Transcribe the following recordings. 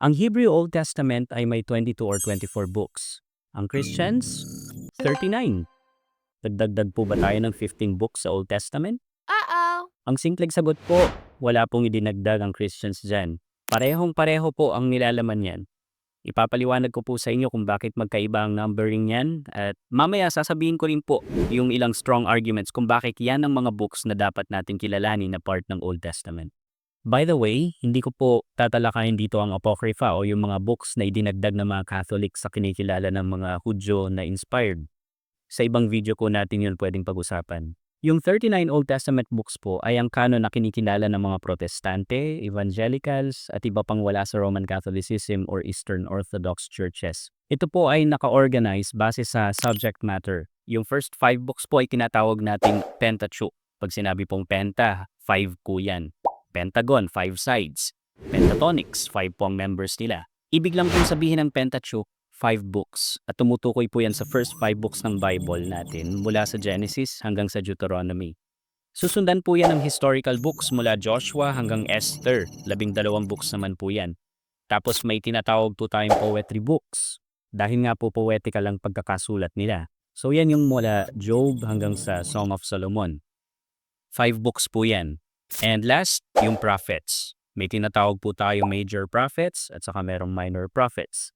Ang Hebrew Old Testament ay may 22 or 24 books. Ang Christians, 39. Dagdagdag po ba tayo ng 15 books sa Old Testament? Uh-oh. Ang simpleng sagot po, wala pong idinagdag ang Christians dyan. Parehong pareho po ang nilalaman yan. Ipapaliwanag ko po sa inyo kung bakit magkaiba ang numbering yan at mamaya sasabihin ko rin po yung ilang strong arguments kung bakit yan ang mga books na dapat natin kilalanin na part ng Old Testament. By the way, hindi ko po tatalakayin dito ang Apocrypha o yung mga books na idinagdag ng mga Catholic sa kinikilala ng mga Hudyo na inspired. Sa ibang video ko natin yun pwedeng pag-usapan. Yung 39 Old Testament books po ay ang canon na kinikilala ng mga Protestante, Evangelicals, at iba pang wala sa Roman Catholicism or Eastern Orthodox churches. Ito po ay naka-organize base sa subject matter. Yung first five books po ay tinatawag nating Pentateuch. Pag sinabi pong Penta, five po yan. Pentagon, five sides. Pentatonics, five po ang members nila. Ibig lang pong sabihin ng Pentateuch, five books. At tumutukoy po yan sa first five books ng Bible natin mula sa Genesis hanggang sa Deuteronomy. Susundan po yan ng historical books mula Joshua hanggang Esther. Labing dalawang books naman po yan. Tapos may tinatawag po tayong poetry books. Dahil nga po poetical ang pagkakasulat nila. So yan yung mula Job hanggang sa Song of Solomon. Five books po yan. And last, yung prophets. May tinatawag po tayong major prophets at saka merong minor prophets.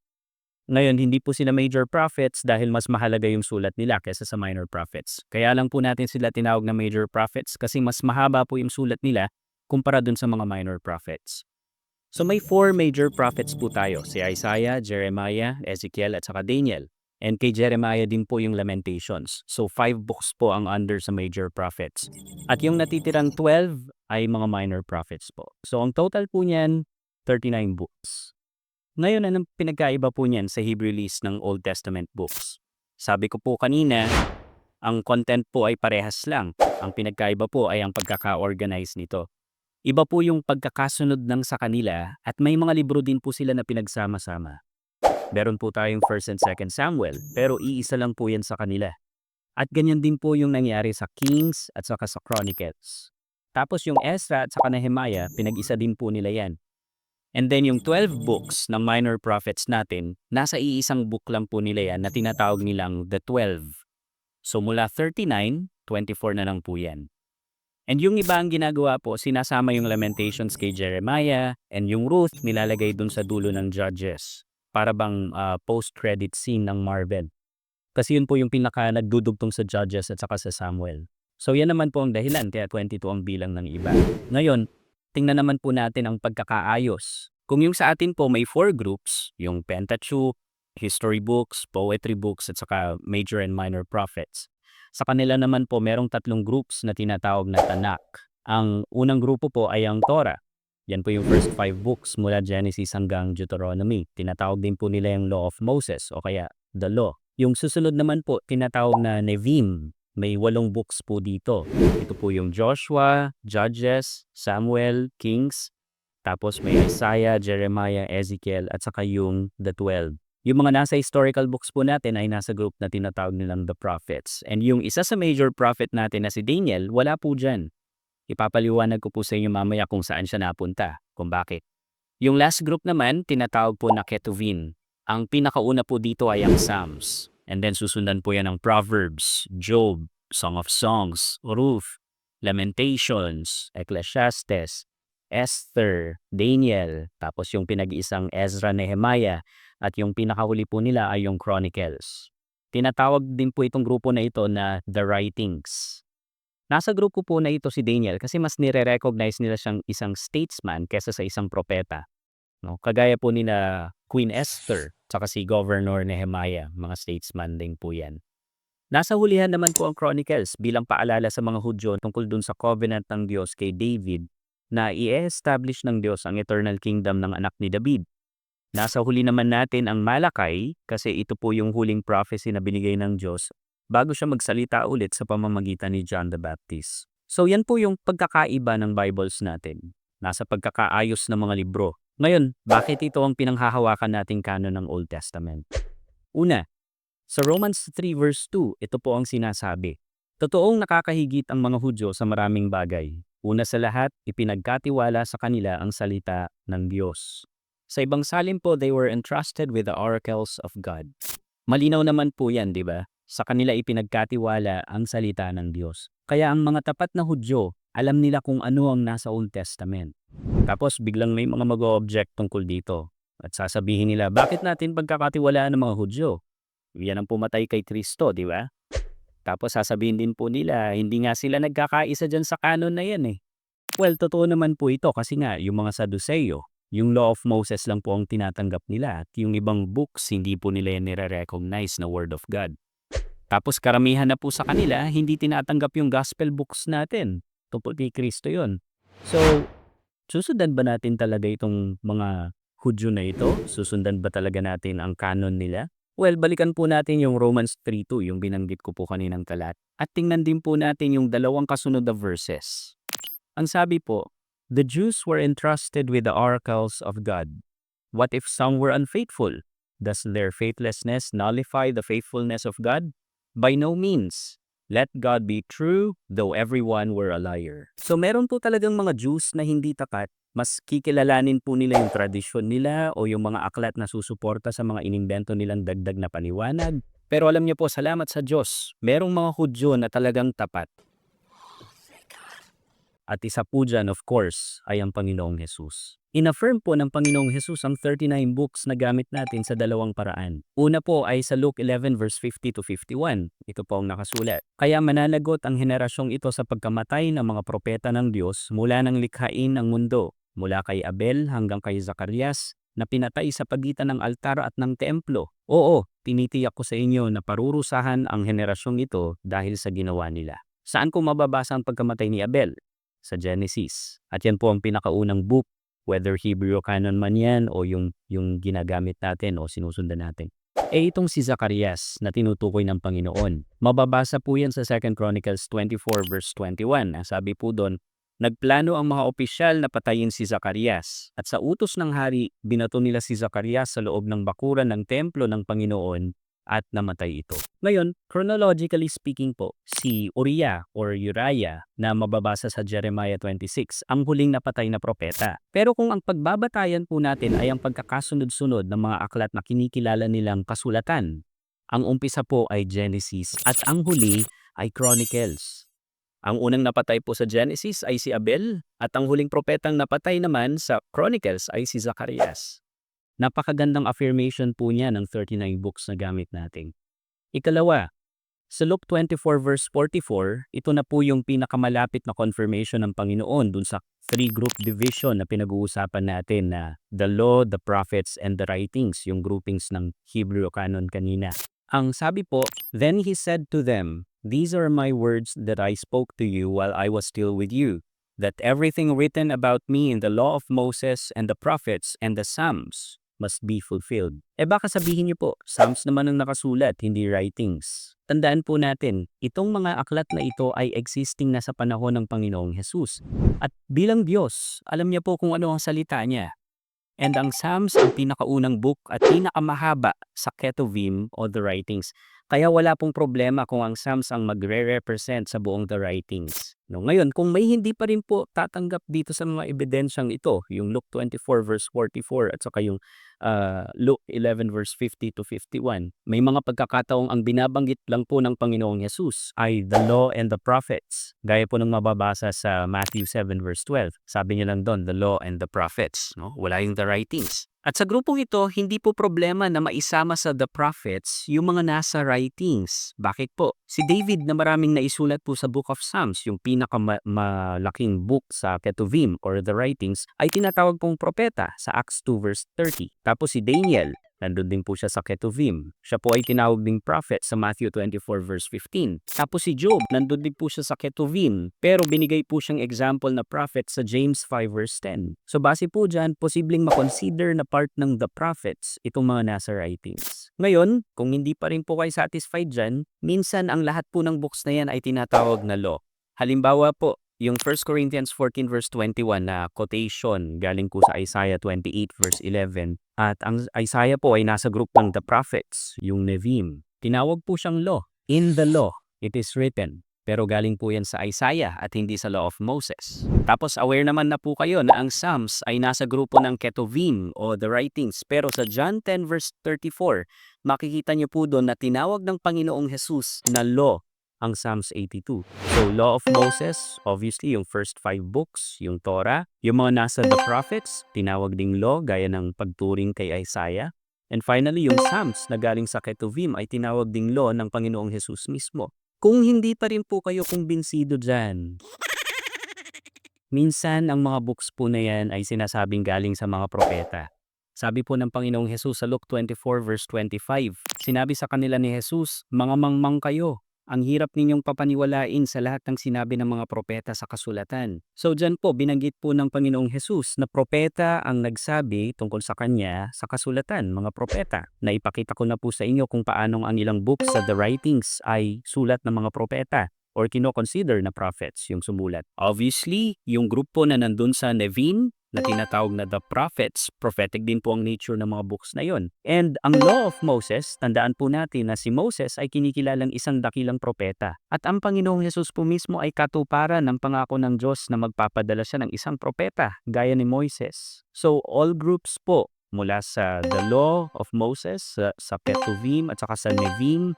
Ngayon, hindi po sila major prophets dahil mas mahalaga yung sulat nila kaysa sa minor prophets. Kaya lang po natin sila tinawag na major prophets kasi mas mahaba po yung sulat nila kumpara dun sa mga minor prophets. So may four major prophets po tayo, si Isaiah, Jeremiah, Ezekiel at saka Daniel. And kay Jeremiah din po yung Lamentations. So five books po ang under sa major prophets. At yung natitirang 12 ay mga minor prophets po. So ang total po niyan, 39 books. Ngayon, anong pinagkaiba po niyan sa Hebrew list ng Old Testament books? Sabi ko po kanina, ang content po ay parehas lang. Ang pinagkaiba po ay ang pagkaka-organize nito. Iba po yung pagkakasunod ng sa kanila at may mga libro din po sila na pinagsama-sama. Meron po tayong 1st and 2nd Samuel, pero iisa lang po yan sa kanila. At ganyan din po yung nangyari sa Kings at saka sa Chronicles. Tapos yung Ezra at saka Nehemiah, pinag-isa din po nila yan. And then yung 12 books ng minor prophets natin, nasa iisang book lang po nila yan na tinatawag nilang The 12. So mula 39, 24 na lang po yan. And yung iba ang ginagawa po, sinasama yung Lamentations kay Jeremiah and yung Ruth nilalagay dun sa dulo ng Judges para bang ah, post-credit scene ng Marvel. Kasi yun po yung pinaka nagdudugtong sa Judges at saka sa Samuel. So yan naman po ang dahilan kaya 22 ang bilang ng iba. Ngayon, tingnan naman po natin ang pagkakaayos. Kung yung sa atin po may four groups, yung Pentateuch, history books, poetry books, at saka major and minor prophets. Sa kanila naman po merong tatlong groups na tinatawag na Tanakh. Ang unang grupo po ay ang Torah. Yan po yung first five books mula Genesis hanggang Deuteronomy. Tinatawag din po nila yung Law of Moses o kaya the Law. Yung susunod naman po, tinatawag na Nevim. May walong books po dito. Ito po yung Joshua, Judges, Samuel, Kings, tapos may Isaiah, Jeremiah, Ezekiel, at saka yung The Twelve. Yung mga nasa historical books po natin ay nasa group na tinatawag nilang The Prophets. And yung isa sa major prophet natin na si Daniel, wala po dyan. Ipapaliwanag ko po sa inyo mamaya kung saan siya napunta, kung bakit. Yung last group naman, tinatawag po na Ketuvin. Ang pinakauna po dito ay ang Psalms. And then susundan po yan ng Proverbs, Job, Song of Songs, Ruth, Lamentations, Ecclesiastes, Esther, Daniel, tapos yung pinag-iisang Ezra, Nehemiah, at yung pinakahuli po nila ay yung Chronicles. Tinatawag din po itong grupo na ito na The Writings. Nasa grupo po na ito si Daniel kasi mas nire-recognize nila siyang isang statesman kesa sa isang propeta. No? Kagaya po nila Queen Esther, tsaka si Governor Nehemiah, mga statesman din po yan. Nasa hulihan naman po ang Chronicles bilang paalala sa mga Hudyo tungkol dun sa covenant ng Diyos kay David na i-establish ng Diyos ang eternal kingdom ng anak ni David. Nasa huli naman natin ang Malakay kasi ito po yung huling prophecy na binigay ng Diyos bago siya magsalita ulit sa pamamagitan ni John the Baptist. So yan po yung pagkakaiba ng Bibles natin. Nasa pagkakaayos ng mga libro. Ngayon, bakit ito ang pinanghahawakan nating kanon ng Old Testament? Una, sa Romans 3 verse 2, ito po ang sinasabi. Totoong nakakahigit ang mga Hudyo sa maraming bagay. Una sa lahat, ipinagkatiwala sa kanila ang salita ng Diyos. Sa ibang salin po, they were entrusted with the oracles of God. Malinaw naman po yan, di ba? Sa kanila ipinagkatiwala ang salita ng Diyos. Kaya ang mga tapat na Hudyo, alam nila kung ano ang nasa Old Testament. Tapos biglang may mga mag-object tungkol dito. At sasabihin nila, bakit natin pagkakatiwalaan ng mga Hudyo? Yan ang pumatay kay Kristo, di ba? Tapos sasabihin din po nila, hindi nga sila nagkakaisa dyan sa kanon na yan eh. Well, totoo naman po ito kasi nga yung mga Saduseo, yung Law of Moses lang po ang tinatanggap nila at yung ibang books hindi po nila yan nire-recognize na Word of God. Tapos karamihan na po sa kanila, hindi tinatanggap yung gospel books natin. Tungkol kay Kristo yon. So, susundan ba natin talaga itong mga Hudyo na ito? Susundan ba talaga natin ang canon nila? Well, balikan po natin yung Romans 3.2, yung binanggit ko po kaninang talat. At tingnan din po natin yung dalawang kasunod na verses. Ang sabi po, The Jews were entrusted with the oracles of God. What if some were unfaithful? Does their faithlessness nullify the faithfulness of God? By no means. Let God be true, though everyone were a liar. So meron po talagang mga Jews na hindi takat mas kikilalanin po nila yung tradisyon nila o yung mga aklat na susuporta sa mga inimbento nilang dagdag na paniwanag. Pero alam niyo po, salamat sa Diyos, merong mga Hudyo na talagang tapat. At isa po dyan, of course, ay ang Panginoong Jesus. Inaffirm po ng Panginoong Jesus ang 39 books na gamit natin sa dalawang paraan. Una po ay sa Luke 11 verse 50 to 51. Ito po ang nakasulat. Kaya mananagot ang henerasyong ito sa pagkamatay ng mga propeta ng Diyos mula ng likhain ng mundo, mula kay Abel hanggang kay Zacarias, na pinatay sa pagitan ng altar at ng templo. Oo, tinitiyak ko sa inyo na parurusahan ang henerasyong ito dahil sa ginawa nila. Saan ko mababasa ang pagkamatay ni Abel? Sa Genesis. At yan po ang pinakaunang book, whether Hebrew canon man yan o yung, yung ginagamit natin o sinusundan natin. Eh itong si Zacarias na tinutukoy ng Panginoon. Mababasa po yan sa 2 Chronicles 24 verse 21. Ang Sabi po doon, Nagplano ang mga opisyal na patayin si Zacarias at sa utos ng hari, binato nila si Zacarias sa loob ng bakuran ng templo ng Panginoon at namatay ito. Ngayon, chronologically speaking po, si Uriah or Uriah na mababasa sa Jeremiah 26 ang huling napatay na propeta. Pero kung ang pagbabatayan po natin ay ang pagkakasunod-sunod ng mga aklat na kinikilala nilang kasulatan, ang umpisa po ay Genesis at ang huli ay Chronicles. Ang unang napatay po sa Genesis ay si Abel at ang huling propetang napatay naman sa Chronicles ay si Zacarias. Napakagandang affirmation po niya ng 39 books na gamit natin. Ikalawa, sa Luke 24 verse 44, ito na po yung pinakamalapit na confirmation ng Panginoon dun sa three group division na pinag-uusapan natin na the law, the prophets, and the writings, yung groupings ng Hebrew canon kanina. Ang sabi po, Then he said to them, These are my words that I spoke to you while I was still with you, that everything written about me in the law of Moses and the prophets and the Psalms must be fulfilled. Eh baka sabihin niyo po, Psalms naman ang nakasulat, hindi writings. Tandaan po natin, itong mga aklat na ito ay existing na sa panahon ng Panginoong Jesus. At bilang Diyos, alam niya po kung ano ang salita niya. And ang Psalms ang pinakaunang book at pinakamahaba sa Ketuvim o the writings. Kaya wala pong problema kung ang Psalms ang magre-represent sa buong the writings. No, ngayon, kung may hindi pa rin po tatanggap dito sa mga ebidensyang ito, yung Luke 24 verse 44 at saka yung uh, Luke 11 verse 50 to 51, may mga pagkakataong ang binabanggit lang po ng Panginoong Yesus ay the law and the prophets. Gaya po ng mababasa sa Matthew 7 verse 12. Sabi niya lang doon, the law and the prophets. No? Wala yung the writings. At sa grupong ito, hindi po problema na maisama sa The Prophets yung mga nasa writings. Bakit po? Si David na maraming naisulat po sa Book of Psalms, yung pinakamalaking book sa Ketuvim or the writings, ay tinatawag pong propeta sa Acts 2 verse 30. Tapos si Daniel, Nandun din po siya sa Ketuvim. Siya po ay tinawag ding prophet sa Matthew 24 verse 15. Tapos si Job, nandun din po siya sa Ketuvim. Pero binigay po siyang example na prophet sa James 5 verse 10. So base po dyan, posibleng makonsider na part ng the prophets itong mga nasa writings. Ngayon, kung hindi pa rin po kayo satisfied dyan, minsan ang lahat po ng books na yan ay tinatawag na law. Halimbawa po, yung 1 Corinthians 14 verse 21 na quotation galing po sa Isaiah 28 verse 11 at ang Isaiah po ay nasa group ng the prophets, yung Nevim. Tinawag po siyang law. In the law, it is written. Pero galing po yan sa Isaiah at hindi sa Law of Moses. Tapos aware naman na po kayo na ang Psalms ay nasa grupo ng Ketuvim o the writings. Pero sa John 10 verse 34, makikita niyo po doon na tinawag ng Panginoong Jesus na law ang Psalms 82. So, Law of Moses, obviously, yung first five books, yung Torah. Yung mga nasa the prophets, tinawag ding law, gaya ng pagturing kay Isaiah. And finally, yung Psalms na galing sa Ketuvim ay tinawag ding law ng Panginoong Jesus mismo. Kung hindi pa rin po kayo kumbinsido dyan, minsan ang mga books po na yan ay sinasabing galing sa mga propeta. Sabi po ng Panginoong Jesus sa Luke 24 verse 25, sinabi sa kanila ni Jesus, mga mangmang kayo, ang hirap ninyong papaniwalain sa lahat ng sinabi ng mga propeta sa kasulatan. So dyan po, binanggit po ng Panginoong Jesus na propeta ang nagsabi tungkol sa kanya sa kasulatan, mga propeta. Naipakita ko na po sa inyo kung paanong ang ilang books sa the writings ay sulat ng mga propeta or kino-consider na prophets yung sumulat. Obviously, yung grupo na nandun sa Nevin, na tinatawag na the prophets, prophetic din po ang nature ng mga books na yon. And ang law of Moses, tandaan po natin na si Moses ay kinikilalang isang dakilang propeta. At ang Panginoong Yesus po mismo ay katuparan ng pangako ng Diyos na magpapadala siya ng isang propeta, gaya ni Moises. So all groups po, mula sa the law of Moses, sa, sa Ketuvim at saka sa Nevim,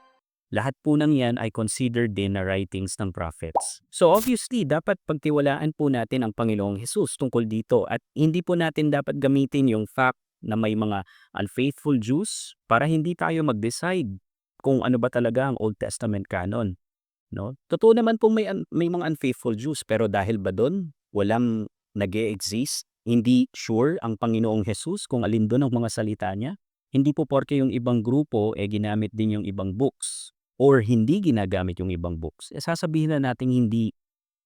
lahat po ng yan ay considered din na writings ng prophets. So obviously, dapat pagtiwalaan po natin ang Panginoong Jesus tungkol dito at hindi po natin dapat gamitin yung fact na may mga unfaithful Jews para hindi tayo mag-decide kung ano ba talaga ang Old Testament canon. No? Totoo naman po may, may mga unfaithful Jews pero dahil ba doon walang nag exist hindi sure ang Panginoong Jesus kung alin doon ang mga salita niya? Hindi po porke yung ibang grupo eh ginamit din yung ibang books or hindi ginagamit yung ibang books, eh sasabihin na natin hindi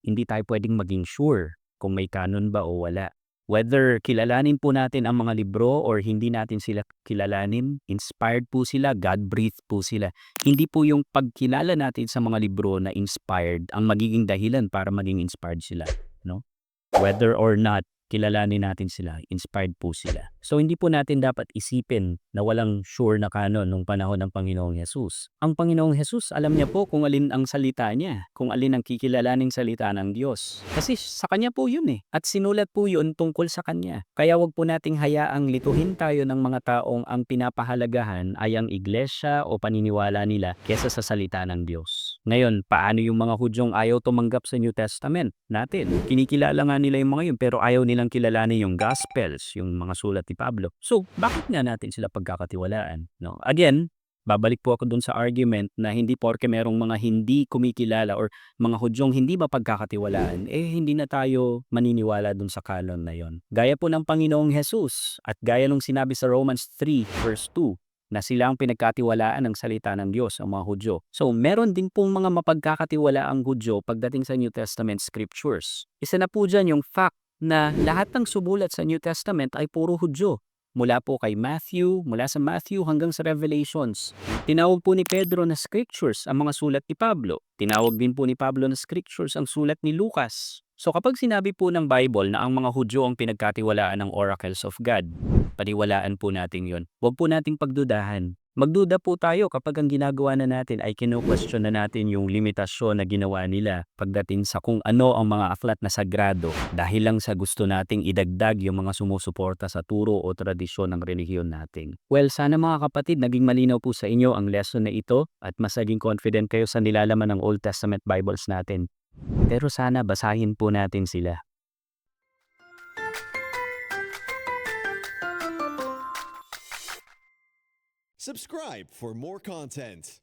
hindi tayo pwedeng maging sure kung may canon ba o wala. Whether kilalanin po natin ang mga libro or hindi natin sila kilalanin, inspired po sila, God-breathed po sila. Hindi po yung pagkilala natin sa mga libro na inspired ang magiging dahilan para maging inspired sila. No? Whether or not kilalanin natin sila, inspired po sila. So hindi po natin dapat isipin na walang sure na kanon nung panahon ng Panginoong Yesus. Ang Panginoong Yesus, alam niya po kung alin ang salita niya, kung alin ang kikilalaning salita ng Diyos. Kasi sa kanya po yun eh. At sinulat po yun tungkol sa kanya. Kaya wag po nating hayaang lituhin tayo ng mga taong ang pinapahalagahan ay ang iglesia o paniniwala nila kesa sa salita ng Diyos. Ngayon, paano yung mga Hudyong ayaw tumanggap sa New Testament natin? Kinikilala nga nila yung mga yun pero ayaw nilang kilalanin yung Gospels, yung mga sulat ni Pablo. So, bakit nga natin sila pagkakatiwalaan? No? Again, babalik po ako dun sa argument na hindi porke merong mga hindi kumikilala or mga Hudyong hindi mapagkakatiwalaan, eh hindi na tayo maniniwala dun sa kanon na yon. Gaya po ng Panginoong Jesus at gaya nung sinabi sa Romans 3 verse 2, na sila ang pinagkatiwalaan ng salita ng Diyos, ang mga Hudyo. So, meron din pong mga mapagkakatiwala ang Hudyo pagdating sa New Testament scriptures. Isa na po dyan yung fact na lahat ng sumulat sa New Testament ay puro Hudyo. Mula po kay Matthew, mula sa Matthew hanggang sa Revelations. Tinawag po ni Pedro na scriptures ang mga sulat ni Pablo. Tinawag din po ni Pablo na scriptures ang sulat ni Lucas. So kapag sinabi po ng Bible na ang mga Hudyo ang pinagkatiwalaan ng oracles of God, paniwalaan po natin yon. Huwag po nating pagdudahan. Magduda po tayo kapag ang ginagawa na natin ay kino-question na natin yung limitasyon na ginawa nila pagdating sa kung ano ang mga aklat na sagrado dahil lang sa gusto nating idagdag yung mga sumusuporta sa turo o tradisyon ng relihiyon natin. Well, sana mga kapatid, naging malinaw po sa inyo ang lesson na ito at mas naging confident kayo sa nilalaman ng Old Testament Bibles natin. Pero sana basahin po natin sila. Subscribe for more content.